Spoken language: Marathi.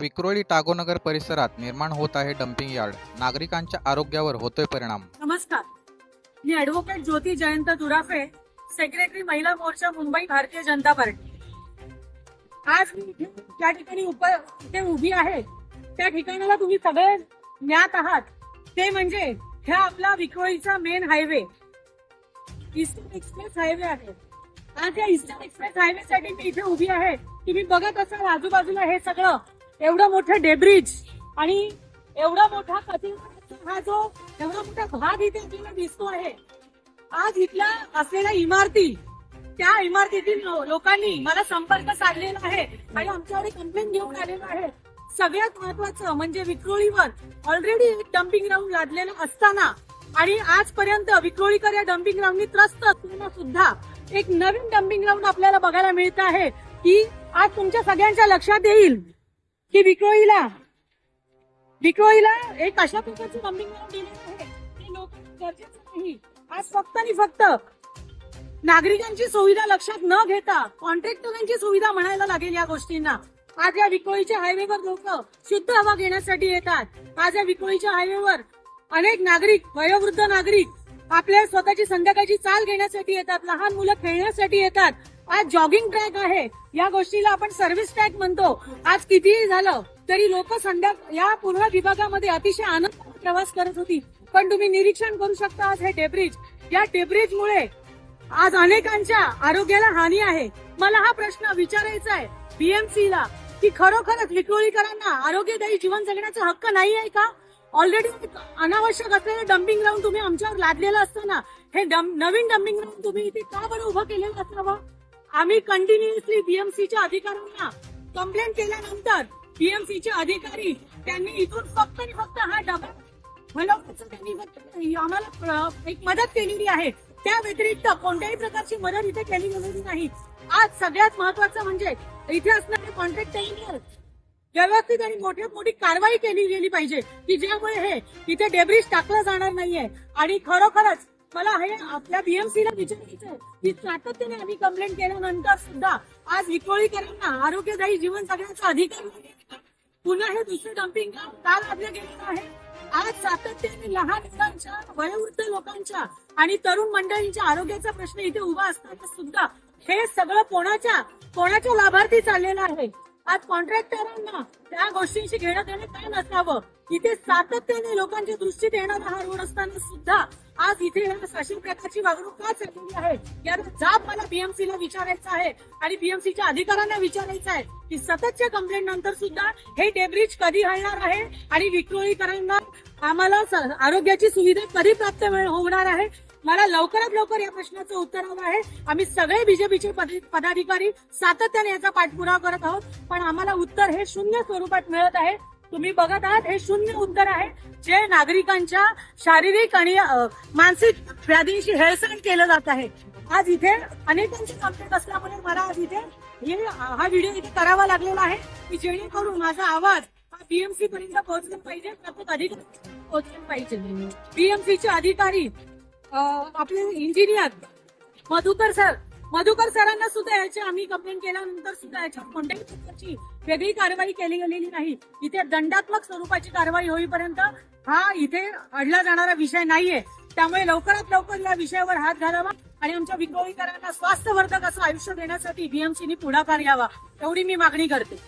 विक्रोळी टागोनगर परिसरात निर्माण होत आहे डम्पिंग यार्ड नागरिकांच्या आरोग्यावर होतोय परिणाम. नमस्कार. मी advocate Jyoti Jayant Durafe secretary Mahila Morcha Mumbai Bharatiya Janata party. आज मी ज्या ठिकाणी उप उभी आहे त्या ठिकाणाला तुम्ही सगळे ज्ञात आहात. ते म्हणजे ह्या आपला विक्रोळीचा main highway Eastern Express Highway आहे. आज या ईस्टर्न एक्सप्रेस हायवे साठी मी इथे उभी आहे. तुम्ही बघत असाल आजूबाजूला हे सगळं. एवढं मोठं डेब्रिज आणि एवढा मोठा कधी हा जो एवढा मोठा भाग इथे आपल्याला दिसतो आहे आज इथल्या असलेल्या इमारती त्या इमारतीतील लोकांनी मला संपर्क साधलेला आहे आणि आमच्याकडे कंप्लेंट घेऊन आलेला आहे. सगळ्यात महत्वाचं म्हणजे विक्रोळीवर ऑलरेडी एक डम्पिंग ग्राउंड लादलेलं असताना आणि आजपर्यंत विक्रोळीकर या डम्पिंग ग्राउंडनी त्रस्त असताना सुद्धा एक नवीन डम्पिंग ग्राउंड आपल्याला बघायला मिळत आहे की आज तुमच्या सगळ्यांच्या लक्षात येईल की विक्रोळीला. विक्रोळीला एक अशा प्रकारची डम्पिंग आहे? की गरजेचं नाही. आज फक्त आणि फक्त नागरिकांची सुविधा लक्षात न घेता कॉन्ट्रॅक्टरांची सुविधा म्हणायला लागेल या गोष्टींना. आज या विक्रोळीच्या हायवेवर लोक शुद्ध हवा घेण्यासाठी येतात. आज या विक्रोळीच्या हायवेवर अनेक नागरिक वयोवृद्ध नागरिक आपल्या स्वतःची संध्याकाळची चाल घेण्यासाठी येतात लहान मुलं खेळण्यासाठी येतात. आज जॉगिंग ट्रॅक आहे. या गोष्टीला आपण सर्व्हिस ट्रॅक म्हणतो. आज कितीही झालं तरी लोक संध्या या पूर्ण विभागामध्ये अतिशय आनंद प्रवास करत होती. पण तुम्ही निरीक्षण करू शकता आज हे डेब्रिज या डेब्रिज मुळे आज अनेकांच्या आरोग्याला हानी आहे. मला हा प्रश्न विचारायचा आहे बीएमसी ला की खरोखरच विक्रोळीकरांना आरोग्यदायी जीवन जगण्याचा हक्क नाही आहे का? ऑलरेडी अनावश्यक असलेलं डम्पिंग ग्राउंड तुम्ही आमच्यावर लादलेलं असताना हे नवीन डम्पिंग ग्राउंड तुम्ही इथे का बरं उभं केलेलं असावं? आम्ही कंटिन्युअसली बीएमसीच्या अधिकाऱ्यांना कंप्लेंट केल्यानंतर बीएमसीचे अधिकारी त्यांनी इथून फक्त आणि फक्त हा डबा हलवण्याचं त्यांनी आम्हाला एक मदत केलेली आहे. त्या व्यतिरिक्त कोणत्याही प्रकारची मदत इथे केली गेलेली नाही. आज सगळ्यात महत्वाचं म्हणजे इथे असणारे कॉन्ट्रॅक्ट इंजिनियर व्यवस्थित आणि मोठ्यात मोठी कारवाई केली गेली पाहिजे. की ज्यामुळे हे इथे डेब्रिज टाकलं जाणार नाहीये. आणि खरोखरच मला हे आपल्या बीएमसी ला विचारायचं की सातत्याने आम्ही कंप्लेंट केल्यानंतर सुद्धा आज विक्रोळीकरांना आरोग्यदायी जीवन जगण्याचा अधिकार पुन्हा हे दुसरे डम्पिंग का लादलं गेलेलं आहे? आज सातत्याने लहान मुलांच्या वयोवृद्ध लोकांच्या आणि तरुण मंडळींच्या आरोग्याचा प्रश्न इथे उभा असताना सुद्धा हे सगळं कोणाच्या कोणाच्या लाभार्थी चाललेलं आहे? आज कॉन्ट्रॅक्टरांना त्या गोष्टींशी घेणं देणं काय नसावं? इथे सातत्याने लोकांच्या दृष्टीत येणारा हा रोड असताना सुद्धा आज इथे अशा प्रकारची वागणूक का चाललेली आहे? याचा जाब मला बीएमसी ला विचारायचा आहे. आणि बीएमसीच्या अधिकाऱ्यांना विचारायचं आहे की सततच्या कंप्लेंट नंतर सुद्धा हे डेब्रिज कधी हलणार आहे? आणि विक्रोळीकरांना आम्हाला स- आरोग्याची सुविधा कधी प्राप्त होणार आहे? मला लवकरात लवकर या प्रश्नाचं उत्तर हवं आहे. आम्ही सगळे बीजेपीचे पदाधिकारी सातत्याने याचा पाठपुरावा करत आहोत. पण आम्हाला उत्तर हे शून्य स्वरूपात मिळत आहे. तुम्ही बघत आहात हे शून्य उत्तर आहे जे नागरिकांच्या शारीरिक आणि मानसिक व्याधींशी हेळसण केलं जात आहे. आज इथे अनेकांची कंप्लेंट असल्यामुळे मला आज इथे हा व्हिडिओ इथे करावा लागलेला आहे की जेणेकरून माझा आवाज हा बीएमसी पर्यंत पोहोचला पाहिजे प्रत्येक अधिकारी पोहोचला पाहिजे. बीएमसीचे अधिकारी आपले इंजिनियर मधुकर सर मधुकर सरांना सुद्धा याची आम्ही कंप्लेंट केल्यानंतर सुद्धा याच्या कोणत्याही प्रकारची वेगळी कारवाई केली गेलेली नाही. इथे दंडात्मक स्वरूपाची कारवाई होईपर्यंत हा इथे अडला जाणारा विषय नाहीये. त्यामुळे लवकरात लवकर या विषयावर हात घालावा आणि आमच्या विक्रोळीकरांना स्वास्थ्यवर्धक असं आयुष्य देण्यासाठी बीएमसीनी पुढाकार घ्यावा. एवढी मी मागणी करते.